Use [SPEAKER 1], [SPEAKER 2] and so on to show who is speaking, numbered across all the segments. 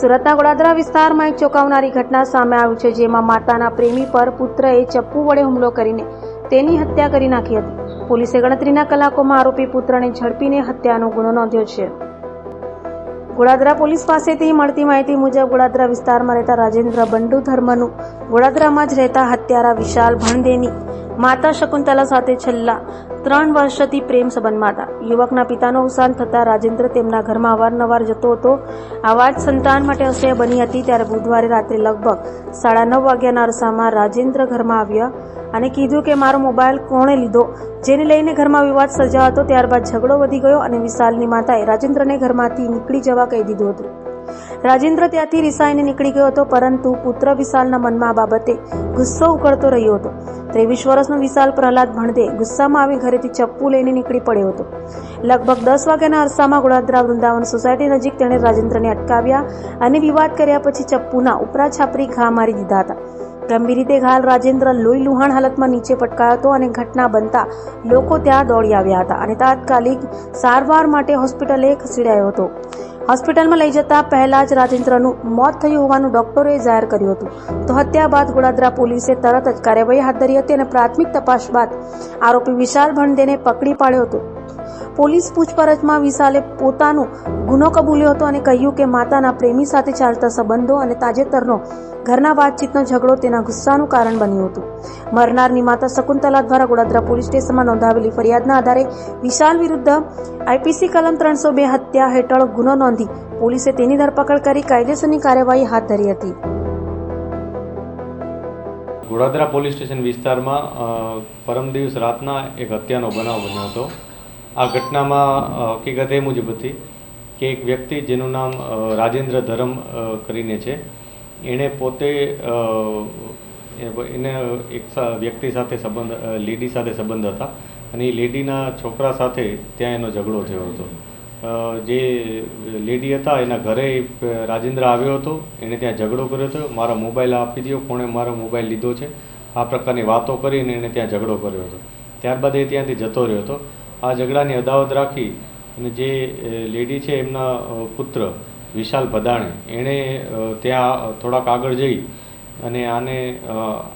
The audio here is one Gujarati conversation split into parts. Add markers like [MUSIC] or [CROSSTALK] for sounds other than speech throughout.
[SPEAKER 1] સુરતના ગોડાદરા વિસ્તારમાં એક ચોંકાવનારી ઘટના સામે આવી છે, જેમાં માતાના પ્રેમી પર પુત્રએ ચપ્પુ વડે હુમલો કરીને તેની હત્યા કરી નાખી હતી. પોલીસે ગણતરીના કલાકોમાં આરોપી પુત્રને ઝડપીને હત્યાનો ગુનો નોંધ્યો છે. ગોડાદરા પોલીસ પાસેથી મળતી માહિતી મુજબ ગોડાદરા વિસ્તારમાં રહેતા રાજેન્દ્ર બંડુ ધર્મનું ગોડાદરામાં જ રહેતા હત્યારા વિશાલ ભણદેની માતા શકુંતલા સાથે છેલ્લા ત્રણ વર્ષથી પ્રેમ સંબંધમાં હતા. યુવકના પિતાનું અવસાન થતાં રાજેન્દ્ર તેમના ઘરમાં અવારનવાર જતો હતો. આ વાત સંતાન માટે અસહ્ય બની હતી ત્યારે બુધવારે રાત્રે લગભગ સાડા નવ વાગ્યાના અરસામાં રાજેન્દ્ર ઘરમાં આવ્યા અને કીધું કે, મારો મોબાઈલ કોણે લીધો? જેને લઈને ઘરમાં વિવાદ સર્જાયો હતો, ત્યારબાદ ઝઘડો વધી ગયો અને વિશાલની માતાએ રાજેન્દ્રને ઘરમાંથી નીકળી જવા કહી દીધું હતું. રાજેન્દ્ર ત્યાંથી રિસાઈને નીકળી ગયો હતો, પરંતુ પુત્ર વિશાલના મનમાં આ બાબતે ગુસ્સો ઉકળતો રહ્યો હતો. ત્રેવીસ વર્ષનો વિશાલ પ્રહલાદ ભણદે ગુસ્સામાં આવી ઘરેથી ચપ્પુ લઈને નીકળી પડ્યો હતો. લગભગ દસ વાગ્યાના અરસામાં ગોળાદરા વૃંદાવન સોસાયટી નજીક તેણે રાજેન્દ્રને અટકાવ્યા અને વિવાદ કર્યા પછી ચપ્પુના ઉપરા છાપરી ઘા મારી દીધા હતા. ગંભીર રીતે ઘાલ રાજેન્દ્ર લોહી લુહાણ હાલતમાં નીચે પટકાયો હતો અને ઘટના બનતા લોકો ત્યાં દોડી આવ્યા હતા અને તાત્કાલિક સારવાર માટે હોસ્પિટલે ખસેડાયો હતો. હોસ્પિટલમાં લઈ જતા પહેલા જ રાજેન્દ્રનું મોત થયું હોવાનું ડોક્ટરોએ જાહેર કર્યું હતું. તો હત્યા બાદ ગોડાદરા પોલીસે તરત જ કાર્યવાહી હાથ ધરી હતી અને પ્રાથમિક તપાસ બાદ આરોપી વિશાલ ભંડેને પકડી પાડ્યો હતો. પોલીસ પૂછપરછમાં વિશાલે પોતાનો ગુનો કબૂલ્યો હતો અને કહ્યું કે માતાના પ્રેમી સાથે ચાલતા સંબંધો અને તાજેતરનો ઘરના વાતચીતનો ઝઘડો તેના ગુસ્સાનું કારણ બન્યું હતું. મરનારની માતા શકુંતલા દ્વારા ગોડાદરા પોલીસ સ્ટેશનમાં નોંધાવેલી ફરિયાદના આધારે વિશાલ વિરુદ્ધ આઈપીસી કલમ ત્રણસો બે હત્યા હેઠળ ગુનો નોંધી પોલીસે તેની ધરપકડ કરી કાયદેસરની કાર્યવાહી હાથ ધરી હતી.
[SPEAKER 2] ગોડાદરા પોલીસ સ્ટેશન વિસ્તારમાં પરમ દિવસ રાતના એક હત્યાનો બનાવ બન્યો હતો. આ ઘટનામાં હકીકત એ મુજબ હતી કે એક વ્યક્તિ જેનું નામ રાજેન્દ્ર ધરમ કરીને છે. એણે પોતે એને એક વ્યક્તિ સાથે સંબંધ લેડી સાથે સંબંધ હતા અને એ લેડીના છોકરા સાથે ત્યાં એનો ઝઘડો થયો હતો. જે લેડી હતા, એના ઘરે રાજેન્દ્ર આવ્યો હતો. એણે ત્યાં ઝઘડો કર્યો હતો. મારો મોબાઈલ આપી દો કોણે મારો મોબાઈલ લીધો છે. આ પ્રકારની વાતો કરીને એણે ત્યાં ઝઘડો કર્યો હતો. ત્યારબાદ એ ત્યાંથી જતો રહ્યો હતો. આ ઝઘડાની અદાવત રાખી અને જે લેડી છે, એમના પુત્ર વિશાલ ભદાણે, એણે ત્યાં થોડાક આગળ જઈ અને આને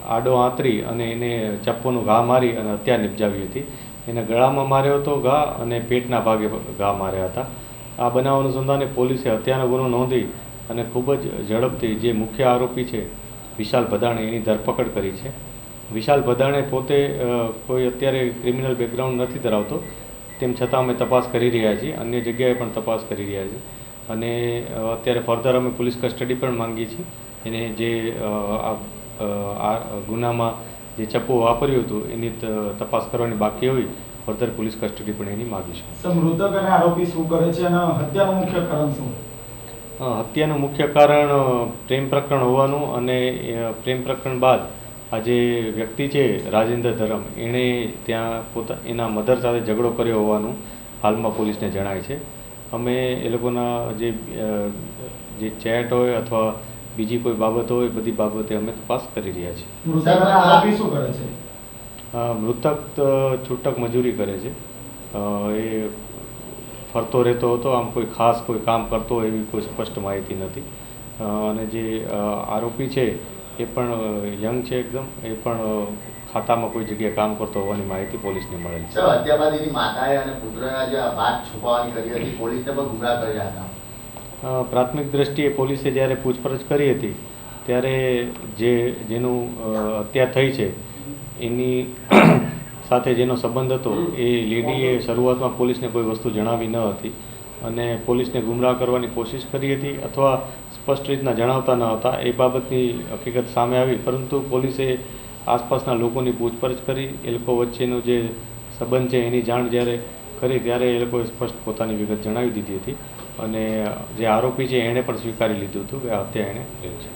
[SPEAKER 2] આડો આંતરી અને એને ચપ્પોનું ઘા મારી અને હત્યા નિપજાવી હતી. એને ગળામાં માર્યો હતો ઘા અને પેટના ભાગે ઘા માર્યા હતા. આ બનાવ અનુસંધાને પોલીસે હત્યાનો ગુનો નોંધી અને ખૂબ જ ઝડપથી જે મુખ્ય આરોપી છે, વિશાલ ભદાણે એની ધરપકડ કરી છે. વિશાલ ભદાણે પોતે કોઈ અત્યારે ક્રિમિનલ બેકગ્રાઉન્ડ નથી ધરાવતો, તેમ છતાં અમે તપાસ કરી રહ્યા છીએ, અન્ય જગ્યાએ પણ તપાસ કરી રહ્યા છીએ. અને અત્યારે ફર્ધર અમે પોલીસ કસ્ટડી પણ માંગીએ છીએ. એને જે આ ગુનામાં જે ચપ્પુ વાપર્યું હતું એની તપાસ કરવાની બાકી હોય ફર્ધર પોલીસ કસ્ટડી પણ એની માગી
[SPEAKER 3] છે. મૃતક અને આરોપી શું કરે છે અને હત્યાનું મુખ્ય કારણ શું?
[SPEAKER 2] હત્યાનું મુખ્ય કારણ પ્રેમ પ્રકરણ હોવાનું અને પ્રેમ પ્રકરણ બાદ આ જે વ્યક્તિ છે રાજેન્દ્ર ધરમ એણે ત્યાં પોતા એના મધર સાથે ઝઘડો કર્યો હોવાનું હાલમાં પોલીસને જણાય છે. અમે એ લોકોના જે જે ચેટ હોય અથવા બીજી કોઈ બાબત હોય બધી બાબતે અમે તપાસ કરી રહ્યા છીએ.
[SPEAKER 3] મૃતક
[SPEAKER 2] છૂટક મજૂરી કરે છે. એ ફરતો રહેતો હતો આમ કોઈ ખાસ કોઈ કામ કરતો હોય એવી કોઈ સ્પષ્ટ માહિતી નથી. અને જે આરોપી છે એ પણ યંગ છે એકદમ એ પણ ખાતામાં કોઈ જગ્યાએ કામ કરતો હોવાની માહિતી પોલીસને મળેલ છે.
[SPEAKER 4] સર હત્યા બાદ એની માતાએ અને પુત્રના જે વાત છુપાવવાની કરી હતી પોલીસને પણ ગુમરાહ કર્યા હતા.
[SPEAKER 2] પ્રાથમિક દ્રષ્ટિએ પોલીસે જ્યારે પૂછપરછ કરી હતી, ત્યારે જે, જેનું હત્યા થઈ છે, એની [CLEARS THROAT] સાથે જેનો સંબંધ હતો, એ લેડીએ શરૂઆતમાં પોલીસને કોઈ વસ્તુ જણાવી ન હતી અને પોલીસને ગુમરાહ કરવાની કોશિશ કરી હતી અથવા સ્પષ્ટ રીતના જણાવતા ન હતા, એ બાબતની હકીકત સામે આવી. પરંતુ પોલીસે આસપાસના લોકોની પૂછપરછ કરી, એ લોકો વચ્ચેનો જે સંબંધ છે એની જાણ જ્યારે કરી, ત્યારે એ લોકોએ સ્પષ્ટ પોતાની વિગત જણાવી દીધી હતી. અને જે આરોપી છે એણે પણ સ્વીકારી લીધું હતું કે હત્યા એણે કરી છે.